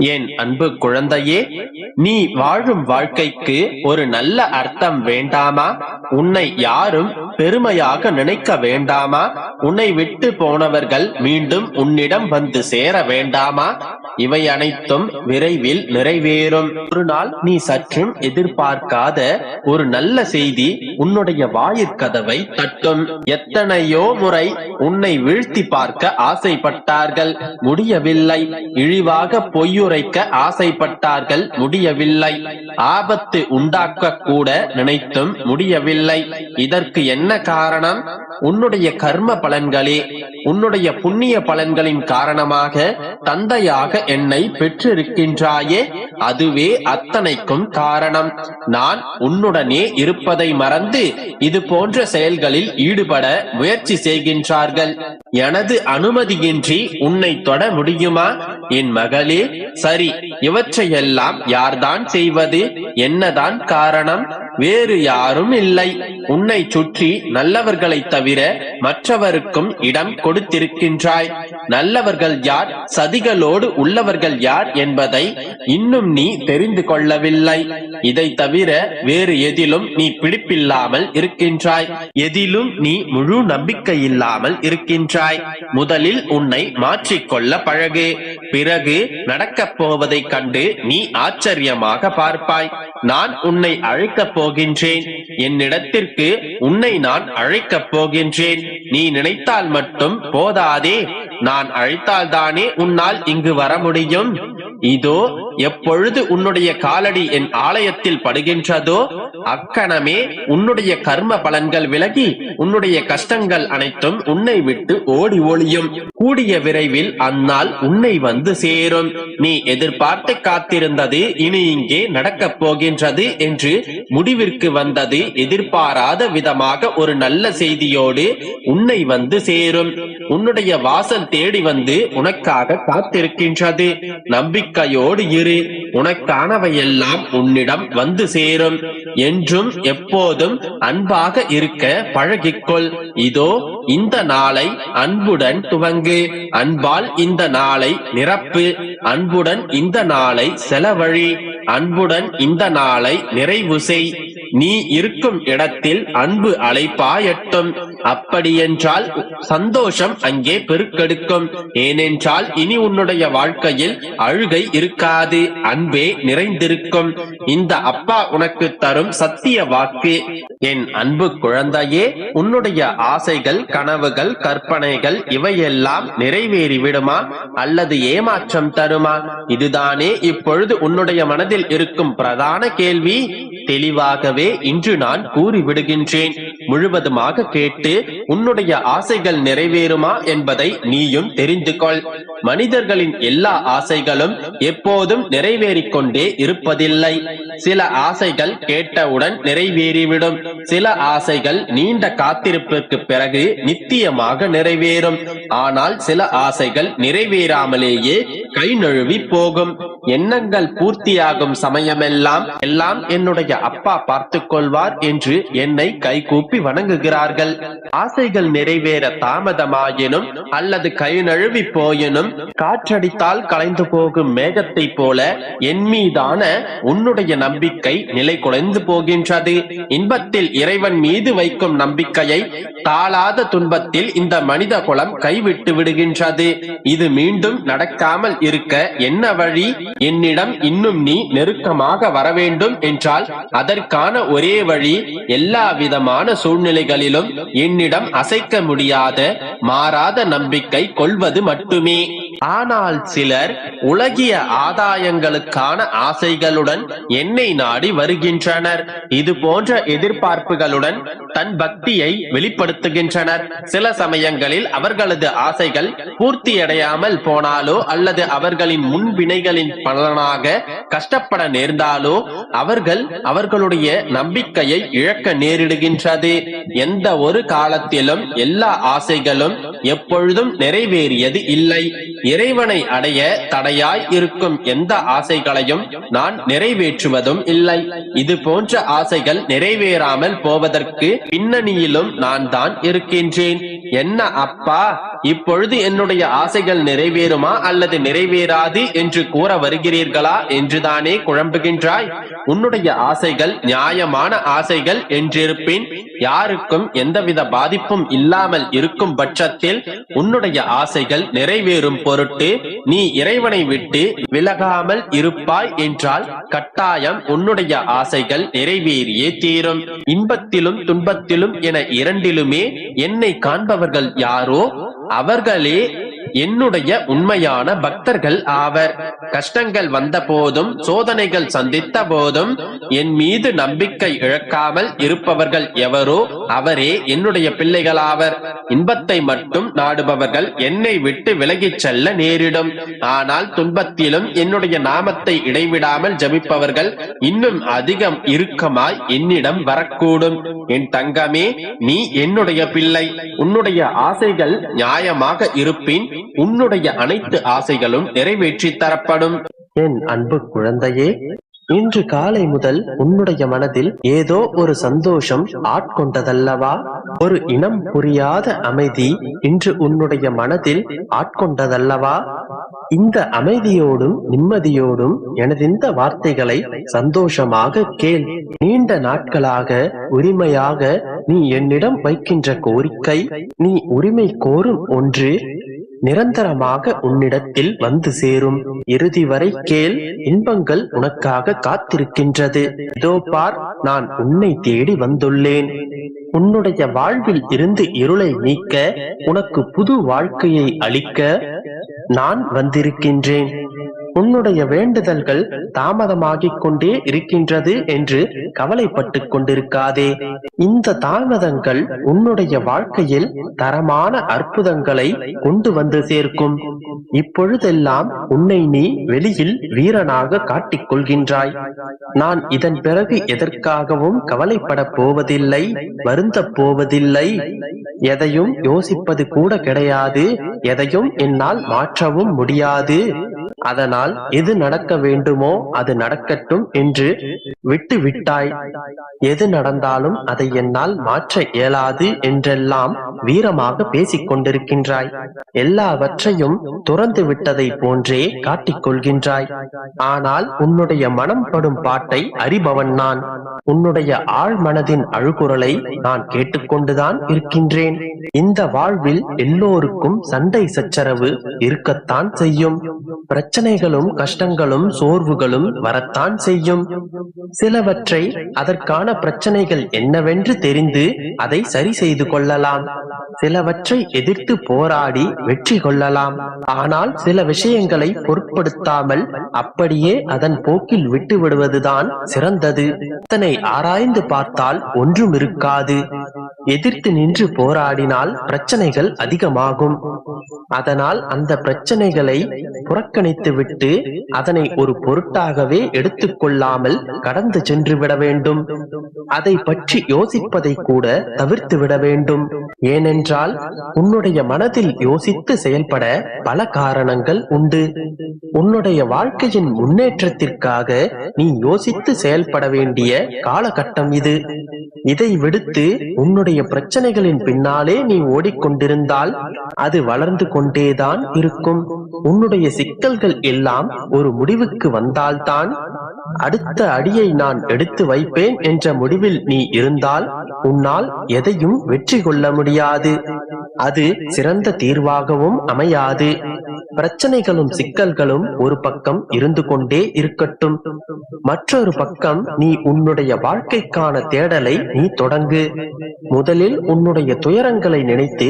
என் அன்பு குழந்தையே நீ வாழும் வாழ்க்கைக்கு ஒரு நல்ல அர்த்தம் வேண்டாமா? உன்னை யாரும் பெருமையாக நினைக்க வேண்டாமா? உன்னை விட்டு போனவர்கள் மீண்டும் உன்னிடம் வந்து சேர வேண்டாமா? இவை அனைத்தும் விரைவில் நிறைவேறும். ஒரு நாள் நீ சற்றும் எதிர்பார்க்காத ஒரு நல்ல செய்தி உன்னுடைய வாயிற்கதவை தட்டும். எத்தனையோ முறை உன்னை வீழ்த்தி பார்க்க ஆசைப்பட்டார்கள் முடியவில்லை. இழிவாக பொய்யுரைக்க ஆசைப்பட்டார்கள் முடியவில்லை. ஆபத்து உண்டாக்க கூட நினைத்தும் முடியவில்லை. இதற்கு என்ன காரணம்? உன்னுடைய கர்ம பலன்களே. உன்னுடைய புண்ணிய பலன்களின் காரணமாக தந்தையாக என்னை பெற்றிருக்கின்றாயே அதுவே அத்தனைக்கும் காரணம். நான் உன்னுடனே இருப்பதை மறந்து இது போன்ற செயல்களில் ஈடுபட முயற்சி செய்கின்றார்கள். எனது அனுமதியின்றி உன்னை தொட முடியுமா? என் மகளே சரி இவற்றையெல்லாம் யார்தான் செய்வது? என்னதான் காரணம்? வேறு யாரும் இல்லை. உன்னை சுற்றி நல்லவர்களைத் தவிர மற்றவருக்கும் இடம் கொடுத்திருக்கின்றாய். நல்லவர்கள் யார்? சதிகளோடு உள்ளவர்கள் யார் என்பதை இன்னும் நீ தெரிந்து கொள்ளவில்லை. இதை தவிர வேறு எதிலும் நீ பிடிப்பில்லாமல் இருக்கின்றாய். எதிலும் நீ முழு நம்பிக்கை இல்லாமல் இருக்கின்றாய். முதலில் உன்னை மாற்றிக்கொள்ள பழகு. பிறகு நடக்கப் போவதைக் கண்டு நீ ஆச்சரியமாக பார்ப்பாய். நான் உன்னை அழைக்கப் போகின்றேன். என்னிடத்திற்கு உன்னை நான் அழைக்கப் போகின்றேன். நீ நினைத்தால் மட்டும் போதாதே. நான் அழைத்தால்தானே உன்னால் இங்கு வர முடியும். இதோ எப்பொழுது உன்னுடைய காலடி என் ஆலயத்தில் படுகின்றதோ அக்கணமே உன்னுடைய கர்ம பலன்கள் விலகி உன்னுடைய கஷ்டங்கள் அனைத்தும் உன்னை விட்டு ஓடி ஒளியும். கூடிய விரைவில் அந்நாள் உன்னை வந்து சேரும். நீ எதிர்பார்த்து காத்திருந்தது இனி இங்கே நடக்கப் போகின்றது என்று முடிவிற்கு வந்தது எதிர்பாராத விதமாக ஒரு நல்ல செய்தியோடு உன்னை வந்து சேரும். உன்னுடைய வாசல் தேடி வந்து உனக்காக காத்திருக்கின்றது. நம்பிக்கையோடு இரு. உனக்கானவையெல்லாம் உன்னிடம் வந்து சேரும். என்றும் எப்போதும் அன்பாக இருக்க பழகிக்கொள். இதோ இந்த நாளை அன்புடன் துவங்கு. அன்பால் இந்த நாளை நிரப்பு. அன்புடன் இந்த நாளை செலவழி. அன்புடன் இந்த நாளை நிறைவு செய். நீ இருக்கும் இடத்தில் அன்பு அழைப்பாயட்டும். அப்படியென்றால் சந்தோஷம் அங்கே பெருக்கெடுக்கும். ஏனென்றால் இனி உன்னுடைய வாழ்க்கையில் அழுகை இருக்காது அன்பே நிறைந்திருக்கும். இந்த அப்பா உனக்கு தரும் சத்திய வாக்கு என் அன்பு குழந்தையே உன்னுடைய ஆசைகள் கனவுகள் கற்பனைகள் இவையெல்லாம் நிறைவேறி விடுமா அல்லது ஏமாற்றம் தருமா? இதுதானே இப்பொழுது உன்னுடைய மனதில் இருக்கும் பிரதான கேள்வி. தெளிவாகவே இன்று நான் கூறிவிடுகின்றேன். முழுவதுமாக கேட்டு உன்னுடைய ஆசைகள் நிறைவேறுமா என்பதை நீயும் தெரிந்து கொள். மனிதர்களின் எல்லா ஆசைகளும் எப்போதும் நிறைவேறிக் கொண்டே இருப்பதில்லை. சில ஆசைகள் கேட்டவுடன் நிறைவேறிவிடும். சில ஆசைகள் நீண்ட காத்திருப்பிற்கு பிறகு நித்தியமாக நிறைவேறும். ஆனால் சில ஆசைகள் நிறைவேறாமலேயே கை நழுவி போகும். எண்ணங்கள் பூர்த்தியாகும் சமயமெல்லாம் எல்லாம் என்னுடைய அப்பா பார்த்துக் கொள்வார் என்று என்னை கைகூப்பி வணங்குகிறார்கள். ஆசைகள் நிறைவேற தாமதமாயினும் அல்லது கை நழுவி போயினும் காற்றடித்தால் கலைந்து போகும் மேகத்தை போல என் மீதான உன்னுடைய நம்பிக்கை நிலை குலைந்து போகின்றது. இன்பத்தில் இறைவன் மீது வைக்கும் நம்பிக்கையை தாளாத துன்பத்தில் இந்த மனித குலம் கைவிட்டு விடுகின்றது. இது மீண்டும் நடக்காமல் இருக்க என்ன வழி? என்னிடம் இன்னும் நீ நெருக்கமாக வர வேண்டும் என்றால் அதற்கான ஒரே வழி எல்லா விதமான சூழ்நிலைகளிலும் என்னிடம் அசைக்க முடியாத மாறாத நம்பிக்கை கொள்வது மட்டுமே. ஆனால் சிலர் உலகிய ஆதாயங்களுக்கான ஆசைகளுடன் என்னை நாடி வருகின்றனர். இது போன்ற எதிர்பார்ப்புகளுடன் தன் பக்தியை வெளிப்படுத்துகின்றனர். சில சமயங்களில் அவர்களது ஆசைகள் பூர்த்தியடையாமல் போனாலோ அல்லது அவர்களின் முன்வினைகளின் பலனாக கஷ்டப்பட நேர்ந்தாலோ அவர்கள் அவர்களுடைய நம்பிக்கையை இழக்க நேரிடுகின்றது. எந்த ஒரு காலத்திலும் எல்லா ஆசைகளும் எப்பொழுதும் நிறைவேறியது இல்லை. இறைவனை அடைய தடையாய் இருக்கும் எந்த ஆசைகளையும் நான் நிறைவேற்றுவதும் இல்லை. இது போன்ற ஆசைகள் நிறைவேறாமல் போவதற்கு பின்னணியிலும் நான் தான் இருக்கின்றேன். என்ன அப்பா இப்பொழுது என்னுடைய ஆசைகள் நிறைவேறுமா அல்லது நிறைவேறாது என்று கூற வருகிறீர்களா என்றுதானே குழம்புகின்றாய்? உன்னுடைய ஆசைகள் நியாயமான ஆசைகள் என்றிருப்பின் யாருக்கும் எந்தவித பாதிப்பும் இல்லாமல் இருக்கும் பட்சத்தில் உன்னுடைய ஆசைகள் நிறைவேறும் பொருட்டு நீ இறைவனை விட்டு விலகாமல் இருப்பாய் என்றால் கட்டாயம் உன்னுடைய ஆசைகள் நிறைவேறியே தீரும். இன்பத்திலும் துன்பத்திலும் என இரண்டிலுமே என்னை காண்பவர்கள் யாரோ அவர்களே என்னுடைய உண்மையான பக்தர்கள் ஆவர். கஷ்டங்கள் வந்த போதும் சோதனைகள் சந்தித்த போதும் என் மீது நம்பிக்கை இழக்காமல் இருப்பவர்கள் எவரோ அவரே என்னுடைய பிள்ளைகளாவர். இன்பத்தை மட்டும் நாடுபவர்கள் என்னை விட்டு விலகிச் செல்ல நேரிடும். ஆனால் துன்பத்திலும் என்னுடைய நாமத்தை இடைவிடாமல் ஜபிப்பவர்கள் இன்னும் அதிகம் இறுக்கமாய் என்னிடம் வரக்கூடும். என் தங்கமே நீ என்னுடைய பிள்ளை. உன்னுடைய ஆசைகள் நியாயமாக இருப்பின் உன்னுடைய அனைத்து ஆசைகளும் நிறைவேற்றி தரப்படும். என் அன்பு குழந்தையே இன்று காலை முதல் உன்னுடைய மனதில் ஏதோ ஒரு சந்தோஷம் ஆட்கொண்டதல்லவா? ஒரு இனம் புரியாத அமைதி இன்று உன்னுடைய மனதில் ஆட்கொண்டதல்லவா? இந்த அமைதியோடும் நிம்மதியோடும் எனது இந்த வார்த்தைகளை சந்தோஷமாக கேள். நீண்ட நாட்களாக உரிமையாக நீ என்னிடம் வைக்கின்ற கோரிக்கை நீ உரிமை கோரும் ஒன்று நிரந்தரமாக உன்னிடத்தில் வந்து சேரும். இறுதி வரை கேள் இன்பங்கள் உனக்காக காத்திருக்கின்றது. இதோ பார் நான் உன்னை தேடி வந்துள்ளேன். உன்னுடைய வாழ்வில் இருந்து இருளை நீக்க உனக்கு புது வாழ்க்கையை அளிக்க நான் வந்திருக்கின்றேன். உன்னுடைய வேண்டுதல்கள் தாமதமாகிக் கொண்டே இருக்கின்றது என்று கவலைப்பட்டுக் கொண்டிருக்காதே. இந்த தாமதங்கள் உன்னுடைய வாழ்க்கையில் தரமான அற்புதங்களை கொண்டு வந்து சேர்க்கும். இப்பொழுதெல்லாம் உன்னை நீ வெளியில் வீரனாக காட்டிக் கொள்கின்றாய். நான் இதன் பிறகு எதற்காகவும் கவலைப்பட போவதில்லை வருந்தப் போவதில்லை. எதையும் யோசிப்பது கூட கிடையாது எதையும் என்னால் மாற்றவும் முடியாது. அதனால் எது நடக்க வேண்டுமோ அது நடக்கட்டும் என்று விட்டு விட்டாய் எது நடந்தாலும் அதை என்னால் மாற்ற இயலாது என்றெல்லாம் வீரமாக பேசிக் கொண்டிருக்கின்றாய் எல்லாவற்றையும் துறந்து விட்டதை போன்றே காட்டிக் கொள்கின்றாய் ஆனால் உன்னுடைய மனம் படும் பாட்டை அறிபவன் நான். உன்னுடைய ஆழ் மனதின் அழுகுரலை நான் கேட்டுக்கொண்டுதான் இருக்கின்றேன். இந்த வாழ்வில் எல்லோருக்கும் சண்டை சச்சரவு இருக்கத்தான் செய்யும். பிரச்சனைகளும் கஷ்டங்களும் சோர்வுகளும் வரத்தான் செய்யும். சிலவற்றை அதற்கான பிரச்சனைகள் என்னவென்று தெரிந்து அதை சரி செய்து கொள்ளலாம். சிலவற்றை எதிர்த்து போராடி வெற்றி கொள்ளலாம். ஆனால் சில விஷயங்களை பொருட்படுத்தாமல் அப்படியே அதன் போக்கில் விட்டு விடுவதுதான் சிறந்தது. இத்தனை ஆராய்ந்து பார்த்தால் ஒன்றும் இருக்காது. எதிர்த்து நின்று போராடினால் பிரச்சனைகள் அதிகமாகும். அதனால் அந்த பிரச்சனைகளை புறக்கணித்து விட்டு அதனை ஒரு பொருட்டாகவே எடுத்துக்கொள்ளாமல் கடந்து சென்று விட வேண்டும். அதை பற்றி யோசிப்பதை கூட தவிர்த்து விட வேண்டும். ஏனென்றால் உன்னுடைய மனதில் யோசித்து செயல்பட பல காரணங்கள் உண்டு. உன்னுடைய வாழ்க்கையின் முன்னேற்றத்திற்காக நீ யோசித்து செயல்பட வேண்டிய காலகட்டம் இது. இதை விடுத்து உன்னுடைய பிரச்சனைகளின் பின்னாலே நீ ஓடிக்கொண்டிருந்தால் அது வளர்ந்து கொண்டேதான் இருக்கும். உன்னுடைய சிக்கல்கள் எல்லாம் ஒரு முடிவுக்கு வந்தால்தான் அடுத்த அடியை நான் எடுத்து வைப்பேன் என்ற முடிவில் நீ இருந்தால் உன்னால் எதையும் வெற்றி கொள்ள முடியாது. அது சிறந்த தீர்வாகவும் அமையாது. பிரச்சனைகளும் சிக்கல்களும் ஒரு பக்கம் இருந்து கொண்டே இருக்கட்டும். மற்றொரு பக்கம் நீ உன்னுடைய வாழ்க்கைக்கான தேடலை நீ தொடங்கு. முதலில் உன்னுடைய துயரங்களை நினைத்து